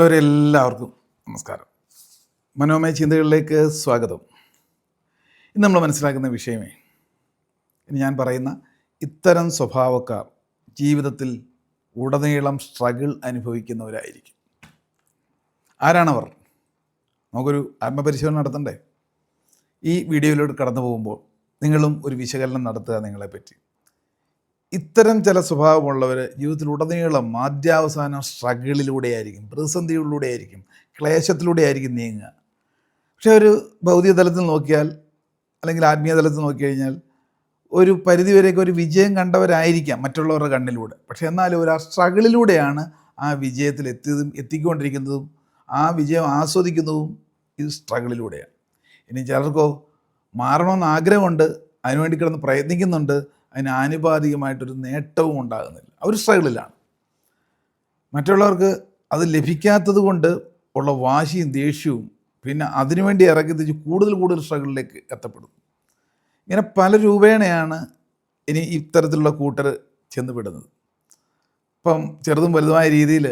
എല്ലാവർക്കും നമസ്കാരം. മനോമയ ചിന്തകളിലേക്ക് സ്വാഗതം. ഇന്ന് നമ്മൾ മനസ്സിലാക്കുന്ന വിഷയമേ ഇനി ഞാൻ പറയുന്ന ഇത്തരം സ്വഭാവക്കാർ ജീവിതത്തിൽ ഉടനീളം സ്ട്രഗിൾ അനുഭവിക്കുന്നവരായിരിക്കും. ആരാണവർ? നമുക്കൊരു ആത്മപരിശോധന നടത്തണ്ടേ? ഈ വീഡിയോയിലൂടെ കടന്നു പോകുമ്പോൾ നിങ്ങളും ഒരു വിശകലനം നടത്തുക നിങ്ങളെപ്പറ്റി. ഇത്തരം ചില സ്വഭാവമുള്ളവർ ജീവിതത്തിൽ ഉടനീളം ആദ്യാവസാനം സ്ട്രഗിളിലൂടെയായിരിക്കും പ്രതിസന്ധികളിലൂടെയായിരിക്കും ക്ലേശത്തിലൂടെയായിരിക്കും നീങ്ങുക. പക്ഷേ ഒരു ഭൗതിക തലത്തിൽ നോക്കിയാൽ അല്ലെങ്കിൽ ആത്മീയ തലത്തിൽ നോക്കിക്കഴിഞ്ഞാൽ ഒരു പരിധിവരെയൊക്കെ ഒരു വിജയം കണ്ടവരായിരിക്കാം മറ്റുള്ളവരുടെ കണ്ണിലൂടെ. പക്ഷെ എന്നാലും ഒരു ആ സ്ട്രഗിളിലൂടെയാണ് ആ വിജയത്തിൽ എത്തിയതും എത്തിക്കൊണ്ടിരിക്കുന്നതും ആ വിജയം ആസ്വദിക്കുന്നതും ഇത് സ്ട്രഗിളിലൂടെയാണ്. ഇനി ചിലർക്കോ മാറണമെന്ന് ആഗ്രഹമുണ്ട് അതിനുവേണ്ടി കിടന്ന് പ്രയത്നിക്കുന്നുണ്ട് അതിന് ആനുപാതികമായിട്ടൊരു നേട്ടവും ഉണ്ടാകുന്നില്ല. അവർ സ്ട്രഗിളിലാണ്. മറ്റുള്ളവർക്ക് അത് ലഭിക്കാത്തത് കൊണ്ട് ഉള്ള വാശിയും ദേഷ്യവും പിന്നെ അതിനുവേണ്ടി ഇറക്കി തിരിച്ച് കൂടുതൽ കൂടുതൽ സ്ട്രഗിളിലേക്ക് എത്തപ്പെടും ഇങ്ങനെ പല രൂപേണയാണ് ഇനി ഇത്തരത്തിലുള്ള കൂട്ടർ ചെന്നുപെടുന്നത്. ഇപ്പം ചെറുതും വലുതുമായ രീതിയിൽ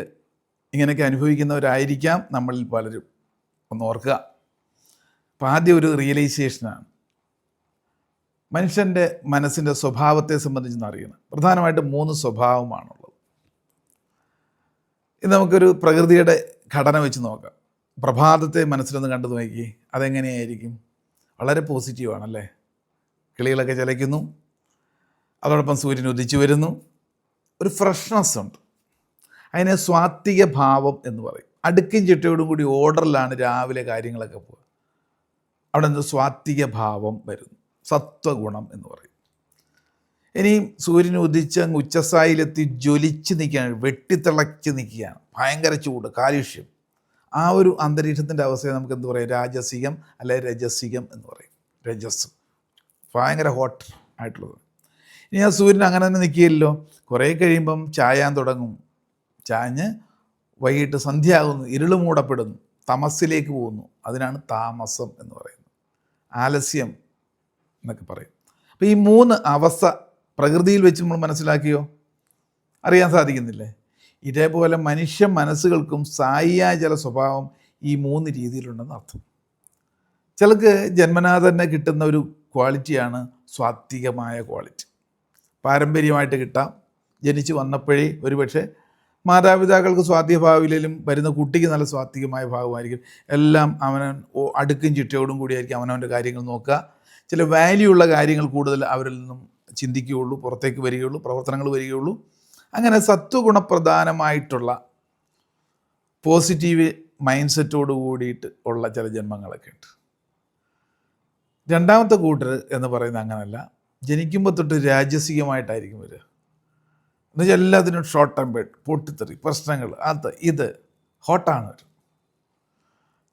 ഇങ്ങനെയൊക്കെ അനുഭവിക്കുന്നവരായിരിക്കാം നമ്മളിൽ പലരും. ഒന്ന് ഓർക്കുക. അപ്പം ആദ്യം ഒരു റിയലൈസേഷനാണ് മനുഷ്യന്റെ മനസ്സിന്റെ സ്വഭാവത്തെ സംബന്ധിച്ച് അറിയണം. പ്രധാനമായിട്ട് മൂന്ന് സ്വഭാവമാണുള്ളത്. ഇത് നമുക്കൊരു പ്രകൃതിയുടെ ഘടന വെച്ച് നോക്കാം. പ്രഭാതത്തെ മനസ്സിലൊന്ന് കണ്ടു നോക്കി. അതെങ്ങനെയായിരിക്കും? വളരെ പോസിറ്റീവാണല്ലേ കിളികളൊക്കെ ചലയ്ക്കുന്നു അതോടൊപ്പം സൂര്യൻ ഉദിച്ചു വരുന്നു. ഒരു ഫ്രഷ്നെസ് ഉണ്ട്. അതിനെ സ്വാത്വിക ഭാവം എന്ന് പറയും. അടുക്കും ചിട്ടയോടും കൂടി ഓർഡറിലാണ് രാവിലെ കാര്യങ്ങളൊക്കെ പോവുക. അവിടെ നിന്ന് സ്വാത്വിക ഭാവം വരുന്നു. സത്വഗുണം എന്ന് പറയും. ഇനിയും സൂര്യൻ ഉദിച്ച് അങ്ങ് ഉച്ചസായിലെത്തി ജ്വലിച്ച് നിൽക്കുകയാണ് വെട്ടിത്തിളച്ച് നിൽക്കുകയാണ്. ഭയങ്കര ചൂട് കാലുഷ്യം. ആ ഒരു അന്തരീക്ഷത്തിന്റെ അവസ്ഥയെ നമുക്ക് എന്ത് പറയും? രാജസികം അല്ലെ രജസികം എന്ന് പറയും. രജസ്. ഭയങ്കര ഹോട്ട് ആയിട്ടുള്ളത്. ഇനി ആ സൂര്യൻ അങ്ങനെ തന്നെ നിൽക്കുകയല്ലോ. കുറേ കഴിയുമ്പം ചായാൻ തുടങ്ങും. ചാഞ്ഞ് വൈകിട്ട് സന്ധ്യയാകുന്നു ഇരുൾ മൂടപ്പെടുന്നു തമസിലേക്ക് പോകുന്നു. അതിനാണ് താമസം എന്ന് പറയുന്നത്. ആലസ്യം. എന്നൊക്കെ പറയും. അപ്പോൾ ഈ മൂന്ന് അവസ്ഥ പ്രകൃതിയിൽ വെച്ച് നമ്മൾ മനസ്സിലാക്കിയോ? അറിയാൻ സാധിക്കുന്നില്ലേ? ഇതേപോലെ മനുഷ്യ മനസ്സുകൾക്കും സായിയായ ചില സ്വഭാവം ഈ മൂന്ന് രീതിയിലുണ്ടെന്ന് അർത്ഥം. ചിലക്ക് ജന്മനാ തന്നെ കിട്ടുന്ന ഒരു ക്വാളിറ്റിയാണ് സ്വാത്വികമായ ക്വാളിറ്റി പാരമ്പര്യമായിട്ട് കിട്ടാം. ജനിച്ചു വന്നപ്പോഴേ ഒരുപക്ഷെ മാതാപിതാക്കൾക്ക് സ്വാധീനഭാവിലും വരുന്ന കുട്ടിക്ക് നല്ല സ്വാത്വികമായ ഭാഗമായിരിക്കും. എല്ലാം അവനവൻ അടുക്കും ചിട്ടയോടും കൂടിയായിരിക്കും അവനവന്റെ കാര്യങ്ങൾ നോക്കുക. ചില വാല്യൂ ഉള്ള കാര്യങ്ങൾ കൂടുതൽ അവരിൽ നിന്നും ചിന്തിക്കുകയുള്ളൂ പുറത്തേക്ക് വരികയുള്ളൂ പ്രവർത്തനങ്ങൾ വരികയുള്ളൂ. അങ്ങനെ സത്വഗുണപ്രധാനമായിട്ടുള്ള പോസിറ്റീവ് മൈൻഡ് സെറ്റോട് കൂടിയിട്ട് ഉള്ള ചില ജന്മങ്ങളൊക്കെ ഉണ്ട്. രണ്ടാമത്തെ കൂട്ടർ എന്ന് പറയുന്നത് അങ്ങനല്ല. ജനിക്കുമ്പോൾ തൊട്ട് രാജസികമായിട്ടായിരിക്കും വരിക. എന്നുവെച്ചാൽ എല്ലാത്തിനും ഷോർട്ട് ടെമ്പേർഡ് പൊട്ടിത്തെറി പ്രശ്നങ്ങൾ അത് ഇത് ഹോട്ടാണ്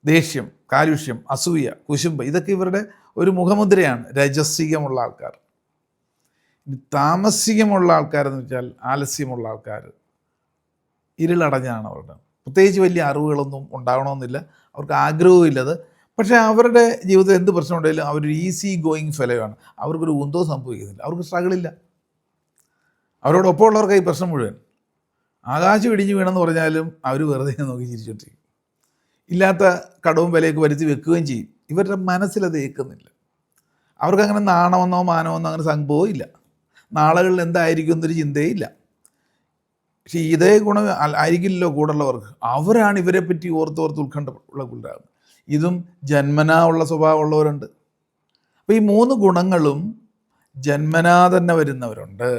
ദേഷ്യം കാലുഷ്യം അസൂയ കുശുമ്പ് ഇതൊക്കെ ഇവരുടെ ഒരു മുഖമുദ്രയാണ് രജസികമുള്ള ആൾക്കാർ. ഇനി താമസികമുള്ള ആൾക്കാരെന്ന് വെച്ചാൽ ആലസ്യമുള്ള ആൾക്കാർ. ഇരുളടഞ്ഞാണ് അവരുടെ. പ്രത്യേകിച്ച് വലിയ അറിവുകളൊന്നും ഉണ്ടാവണമെന്നില്ല അവർക്ക് ആഗ്രഹവും ഇല്ലത് പക്ഷേ അവരുടെ ജീവിതത്തിൽ എന്ത് പ്രശ്നമുണ്ടെങ്കിലും അവരൊരു ഈസി ഗോയിങ് ഫെലോയാണ് അവർക്കൊരു ഉന്തവും സംഭവിക്കുന്നില്ല. അവർക്ക് സ്ട്രഗിളില്ല അവരോടൊപ്പം ഉള്ളവർക്ക് ഈ പ്രശ്നം മുഴുവൻ. ആകാശം ഇടിഞ്ഞു വീണെന്ന് പറഞ്ഞാലും അവർ വെറുതെ നോക്കി ചിരിച്ചോണ്ടിരിക്കും. ഇല്ലാത്ത കടവും വിലയൊക്കെ വരുത്തി വെക്കുകയും ചെയ്യും. ഇവരുടെ മനസ്സിലത് ഏൽക്കുന്നില്ല. അവർക്കങ്ങനെ നാണമെന്നോ മാനമെന്നോ അങ്ങനെ സംഭവവും ഇല്ല. നാളുകളിൽ എന്തായിരിക്കും എന്നൊരു ചിന്തയേ ഇല്ല പക്ഷേ ഇതേ ഗുണം ആയിരിക്കില്ലല്ലോ കൂടുള്ളവർക്ക് അവരാണ് ഇവരെ പറ്റി ഓർത്തോർത്ത് ഉത്കണ്ഠ ഉള്ള പിള്ളേരാണ് ഇതും ജന്മനാ ഉള്ള സ്വഭാവമുള്ളവരുണ്ട്. അപ്പോൾ ഈ മൂന്ന് ഗുണങ്ങളും ജന്മനാ തന്നെ വരുന്നവരുണ്ട്.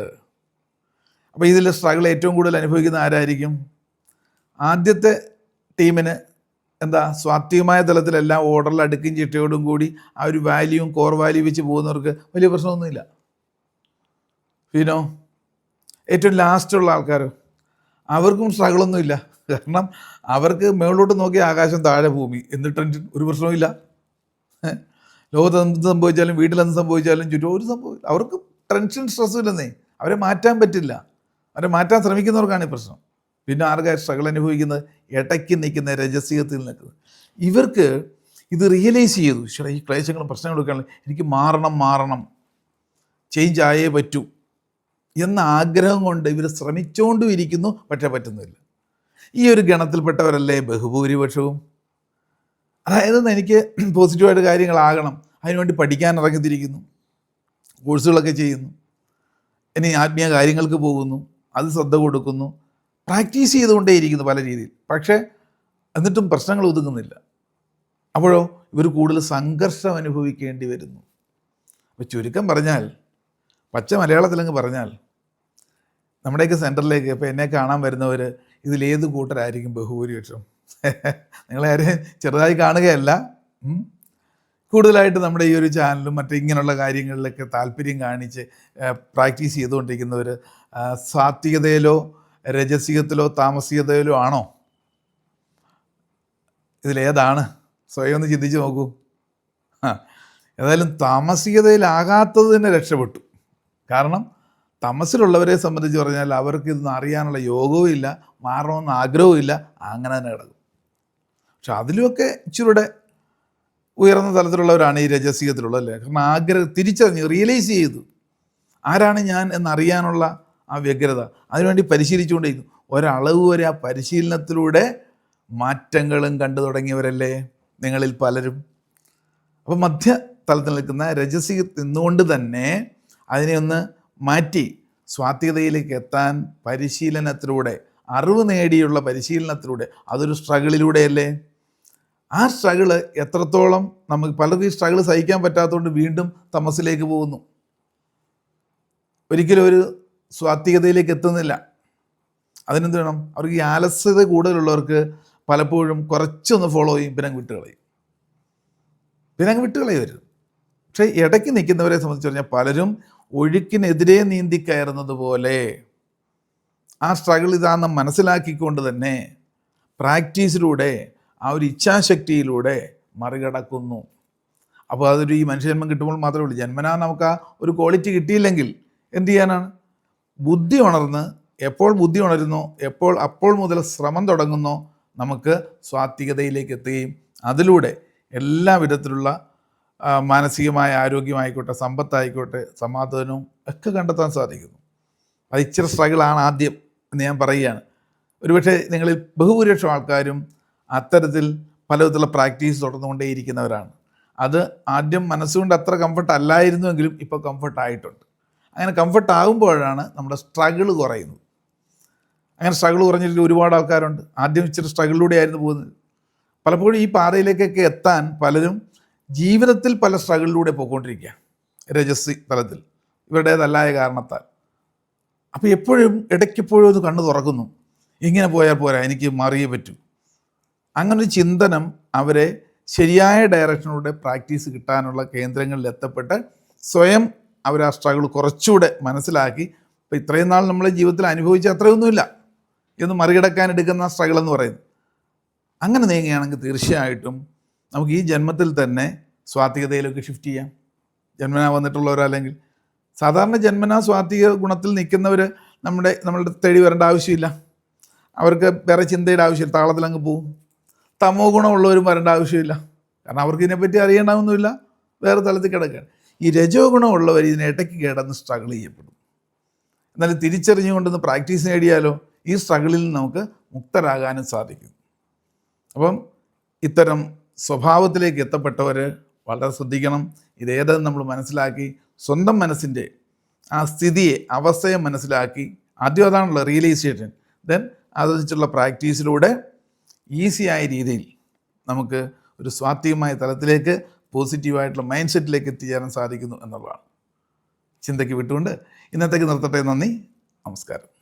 അപ്പോൾ ഇതിൽ സ്ട്രഗിൾ ഏറ്റവും കൂടുതൽ അനുഭവിക്കുന്ന ആരായിരിക്കും? ആദ്യത്തെ ടീമിന് എന്താ സ്വാത്വികമായ തലത്തിലെല്ലാം ഓർഡറിൽ അടുക്കും ചിട്ടയോടും കൂടി ആ ഒരു വാല്യൂവും കോർ വാല്യൂ വെച്ച് പോകുന്നവർക്ക് വലിയ പ്രശ്നമൊന്നുമില്ല. പിന്നോ ഏറ്റവും ലാസ്റ്റുള്ള ആൾക്കാർ. അവർക്കും സ്ട്രഗിളൊന്നുമില്ല കാരണം അവർക്ക് മുകളിലോട്ട് നോക്കി ആകാശം താഴെ ഭൂമി. എന്നിട്ട് ഒരു പ്രശ്നവുമില്ല? ലോകത്ത് എന്ത് സംഭവിച്ചാലും വീട്ടിൽ എന്ത് സംഭവിച്ചാലും ചുറ്റും ഒരു സംഭവം അവർക്ക് ടെൻഷൻ സ്ട്രെസ്സും ഇല്ലെന്നേ. അവരെ മാറ്റാൻ പറ്റില്ല. അവരെ മാറ്റാൻ ശ്രമിക്കുന്നവർക്കാണ് ഈ പ്രശ്നം. പിന്നെ ആർക്കാർ സ്ട്രഗിൾ അനുഭവിക്കുന്നത്? ഇടയ്ക്ക് നിൽക്കുന്ന രജസീയത്തിൽ നിൽക്കുന്നത്. ഇവർക്ക് ഇത് റിയലൈസ് ചെയ്തു. ചേട്ടാ ഈ ക്ലേശങ്ങളും പ്രശ്നങ്ങളും ഒക്കെ ആണെങ്കിൽ എനിക്ക് മാറണം മാറണം. ചേഞ്ച് ആയേ പറ്റൂ. എന്ന ആഗ്രഹം കൊണ്ട് ഇവർ ശ്രമിച്ചുകൊണ്ടും ഇരിക്കുന്നു. പക്ഷേ പറ്റുന്നില്ല. ഈ ഒരു ഗണത്തിൽപ്പെട്ടവരല്ലേ ബഹുഭൂരിപക്ഷവും? അതായത് എനിക്ക് പോസിറ്റീവായിട്ട് കാര്യങ്ങളാകണം. അതിനുവേണ്ടി പഠിക്കാൻ ഇറങ്ങിത്തിരിക്കുന്നു. കോഴ്സുകളൊക്കെ ചെയ്യുന്നു. ഇനി ആത്മീയ കാര്യങ്ങൾക്ക് പോകുന്നു. അത് ശ്രദ്ധ കൊടുക്കുന്നു. പ്രാക്ടീസ് ചെയ്തുകൊണ്ടേയിരിക്കുന്നു പല രീതിയിൽ. പക്ഷേ എന്നിട്ടും പ്രശ്നങ്ങൾ ഒതുങ്ങുന്നില്ല. അപ്പോഴോ ഇവർ കൂടുതൽ സംഘർഷം അനുഭവിക്കേണ്ടി വരുന്നു. അപ്പോൾ ചുരുക്കം പറഞ്ഞാൽ പച്ച മലയാളത്തിലങ്ങ് പറഞ്ഞാൽ നമ്മുടെയൊക്കെ സെന്ററിലേക്ക് ഇപ്പോൾ എന്നെ കാണാൻ വരുന്നവർ ഇതിലേത് കൂട്ടരായിരിക്കും ബഹുഭൂരിപക്ഷം? നിങ്ങളാരെയും ചെറുതായി കാണുകയല്ല. കൂടുതലായിട്ട് നമ്മുടെ ഈ ഒരു ചാനലും മറ്റേ ഇങ്ങനെയുള്ള കാര്യങ്ങളിലൊക്കെ താല്പര്യം കാണിച്ച് പ്രാക്ടീസ് ചെയ്തുകൊണ്ടിരിക്കുന്നവർ സാത്വികതയിലോ രജസികത്തിലോ താമസികതയിലോ ആണോ? ഇതിലേതാണ്? സ്വയം ഒന്ന് ചിന്തിച്ച് നോക്കൂ. ഏതായാലും താമസികതയിലാകാത്തത് തന്നെ രക്ഷപ്പെട്ടു. കാരണം തമസിലുള്ളവരെ സംബന്ധിച്ച് പറഞ്ഞാൽ അവർക്ക് ഇതൊന്നും അറിയാനുള്ള യോഗവും ഇല്ല മാറണമെന്ന് ആഗ്രഹവും ഇല്ല അങ്ങനെ തന്നെ കിടക്കും. പക്ഷെ അതിലുമൊക്കെ ഇച്ചിരൂടെ ഉയർന്ന തലത്തിലുള്ളവരാണ് ഈ രജസികത്തിലുള്ളത് അല്ലേ? കാരണം ആഗ്രഹം തിരിച്ചറിഞ്ഞ് റിയലൈസ് ചെയ്തു. ആരാണ് ഞാൻ എന്നറിയാനുള്ള ആ വ്യഗ്രത. അതിനുവേണ്ടി പരിശീലിച്ചുകൊണ്ടിരിക്കുന്നു. ഒരളവ് വരെ ആ പരിശീലനത്തിലൂടെ മാറ്റങ്ങളും കണ്ടു തുടങ്ങിയവരല്ലേ നിങ്ങളിൽ പലരും. അപ്പോൾ മധ്യ തലത്തിൽ നിൽക്കുന്ന രജസിക നിന്നുകൊണ്ട് തന്നെ അതിനെ ഒന്ന് മാറ്റി സ്വാത്വികതയിലേക്ക് എത്താൻ പരിശീലനത്തിലൂടെ അറിവ് നേടിയുള്ള പരിശീലനത്തിലൂടെ അതൊരു സ്ട്രഗിളിലൂടെയല്ലേ? ആ സ്ട്രഗിൾ എത്രത്തോളം നമുക്ക് പലർക്കും ഈ സ്ട്രഗിൾ സഹിക്കാൻ പറ്റാത്തതുകൊണ്ട് വീണ്ടും തമസിലേക്ക് പോകുന്നു. ഒരിക്കലും ഒരു സ്വാത്വികതയിലേക്ക് എത്തുന്നില്ല. അതിനെന്ത് വേണം? അവർക്ക് ഈ ആലസ്യത കൂടുതലുള്ളവർക്ക് പലപ്പോഴും കുറച്ചൊന്ന് ഫോളോ ചെയ്യും പിന്നെ അങ്ങ് വിട്ടുകളയും പിന്നെ അങ്ങ് വിട്ടുകളയും വരും പക്ഷേ ഇടയ്ക്ക് നിൽക്കുന്നവരെ സംബന്ധിച്ച് പറഞ്ഞാൽ പലരും ഒഴുക്കിനെതിരെ നീന്തി കയറുന്നത് പോലെ ആ സ്ട്രഗിൾ ഇതാണെന്ന് മനസ്സിലാക്കിക്കൊണ്ട് തന്നെ പ്രാക്ടീസിലൂടെ ആ ഒരു ഇച്ഛാശക്തിയിലൂടെ മറികടക്കുന്നു. അപ്പോൾ അതൊരു ഈ മനുഷ്യജന്മം കിട്ടുമ്പോൾ മാത്രമേ ഉള്ളൂ. ജന്മനാ നമുക്ക് ആ ഒരു ക്വാളിറ്റി കിട്ടിയില്ലെങ്കിൽ എന്ത് ചെയ്യാനാണ്? ബുദ്ധി ഉണർന്ന് എപ്പോൾ ബുദ്ധി ഉണരുന്നോ എപ്പോൾ അപ്പോൾ മുതൽ ശ്രമം തുടങ്ങുന്നോ നമുക്ക് സ്വാത്വികതയിലേക്ക് എത്തുകയും അതിലൂടെ എല്ലാ വിധത്തിലുള്ള മാനസികമായ ആരോഗ്യമായിക്കോട്ടെ സമ്പത്തായിക്കോട്ടെ സമാധാനവും ഒക്കെ കണ്ടെത്താൻ സാധിക്കുന്നു. അത് ഇച്ചിരി സ്ട്രഗിളാണ് ആദ്യം എന്ന് ഞാൻ പറയുകയാണ്. ഒരുപക്ഷെ നിങ്ങളിൽ ബഹുഭൂരിപക്ഷം ആൾക്കാരും അത്തരത്തിൽ പല വിധത്തിലുള്ള പ്രാക്ടീസ് തുടർന്നുകൊണ്ടേയിരിക്കുന്നവരാണ്. അത് ആദ്യം മനസ്സുകൊണ്ട് അത്ര കംഫർട്ട് അല്ലായിരുന്നുവെങ്കിലും ഇപ്പോൾ കംഫർട്ട് ആയിട്ടുണ്ട്. അങ്ങനെ കംഫർട്ട് ആകുമ്പോഴാണ് നമ്മുടെ സ്ട്രഗിൾ കുറയുന്നത്. അങ്ങനെ സ്ട്രഗിൾ കുറഞ്ഞിട്ട് ഒരുപാട് ആൾക്കാരുണ്ട്. ആദ്യം ഇച്ചിരി സ്ട്രഗിളിലൂടെ ആയിരുന്നു പോകുന്നത്. പലപ്പോഴും ഈ പാതയിലേക്കൊക്കെ എത്താൻ പലരും ജീവിതത്തിൽ പല സ്ട്രഗിളിലൂടെ പോയിക്കൊണ്ടിരിക്കുക. രജസ് തലത്തിൽ. ഇവരുടേതല്ലായ കാരണത്താൽ. അപ്പോൾ എപ്പോഴും ഇടയ്ക്കെപ്പോഴും ഒന്ന് കണ്ണു തുറക്കുന്നു. ഇങ്ങനെ പോയാൽ പോരാ എനിക്ക് മാറിയേ പറ്റൂ. അങ്ങനൊരു ചിന്തനം അവരെ ശരിയായ ഡയറക്ഷനിലൂടെ പ്രാക്ടീസ് കിട്ടാനുള്ള കേന്ദ്രങ്ങളിൽ എത്തപ്പെട്ട് സ്വയം അവർ ആ സ്ട്രഗിൾ കുറച്ചുകൂടെ മനസ്സിലാക്കി. ഇപ്പോൾ ഇത്രയും നാൾ നമ്മളെ ജീവിതത്തിൽ അനുഭവിച്ച അത്രയൊന്നുമില്ല. എന്ന് മറികടക്കാൻ എടുക്കുന്ന സ്ട്രഗിൾ എന്ന് പറയുന്നത്. അങ്ങനെ നീങ്ങുകയാണെങ്കിൽ തീർച്ചയായിട്ടും നമുക്ക് ഈ ജന്മത്തിൽ തന്നെ സ്വാത്വികതയിലേക്ക് ഷിഫ്റ്റ് ചെയ്യാം. ജന്മനാ വന്നിട്ടുള്ളവരല്ലെങ്കിൽ സാധാരണ ജന്മനാ സ്വാത്വിക ഗുണത്തിൽ നിൽക്കുന്നവർ നമ്മുടെ നമ്മളുടെ തേടി വരേണ്ട ആവശ്യമില്ല. അവർക്ക് വേറെ ചിന്തയുടെ ആവശ്യമില്ല. താളത്തിൽ അങ്ങ് പോവും. തമോ ഗുണമുള്ളവരും വരേണ്ട ആവശ്യമില്ല. കാരണം അവർക്ക് ഇതിനെപ്പറ്റി അറിയേണ്ടാവുന്നുമില്ല വേറെ തലത്തിൽ കിടക്കുകയാണ്. ഈ രജോ ഗുണമുള്ളവർ ഇതിന് ഇടയ്ക്ക് കിടന്ന് സ്ട്രഗിൾ ചെയ്യപ്പെടും. എന്നാൽ തിരിച്ചറിഞ്ഞുകൊണ്ടൊന്ന് പ്രാക്ടീസ് നേടിയാലോ ഈ സ്ട്രഗിളിൽ നിന്ന് നമുക്ക് മുക്തരാകാനും സാധിക്കും. അപ്പം ഇത്തരം സ്വഭാവത്തിലേക്ക് എത്തപ്പെട്ടവർ വളരെ ശ്രദ്ധിക്കണം. ഇതേതെന്ന് നമ്മൾ മനസ്സിലാക്കി സ്വന്തം മനസ്സിന്റെ ആ സ്ഥിതിയെ അവസ്ഥയെ മനസ്സിലാക്കി ആദ്യം അതാണല്ലോ റിയലൈസേഷൻ ദെൻ അതനുസരിച്ചുള്ള പ്രാക്ടീസിലൂടെ ഈസിയായ രീതിയിൽ നമുക്ക് ഒരു സ്വാത്വികമായ തലത്തിലേക്ക് പോസിറ്റീവായിട്ടുള്ള മൈൻഡ് സെറ്റിലേക്ക് എത്തിച്ചേരാൻ സാധിക്കുന്നു എന്നുള്ളതാണ്. ചിന്തയ്ക്ക് വിട്ടുകൊണ്ട് ഇന്നത്തേക്ക് നിർത്തട്ടെ. നന്ദി. നമസ്കാരം.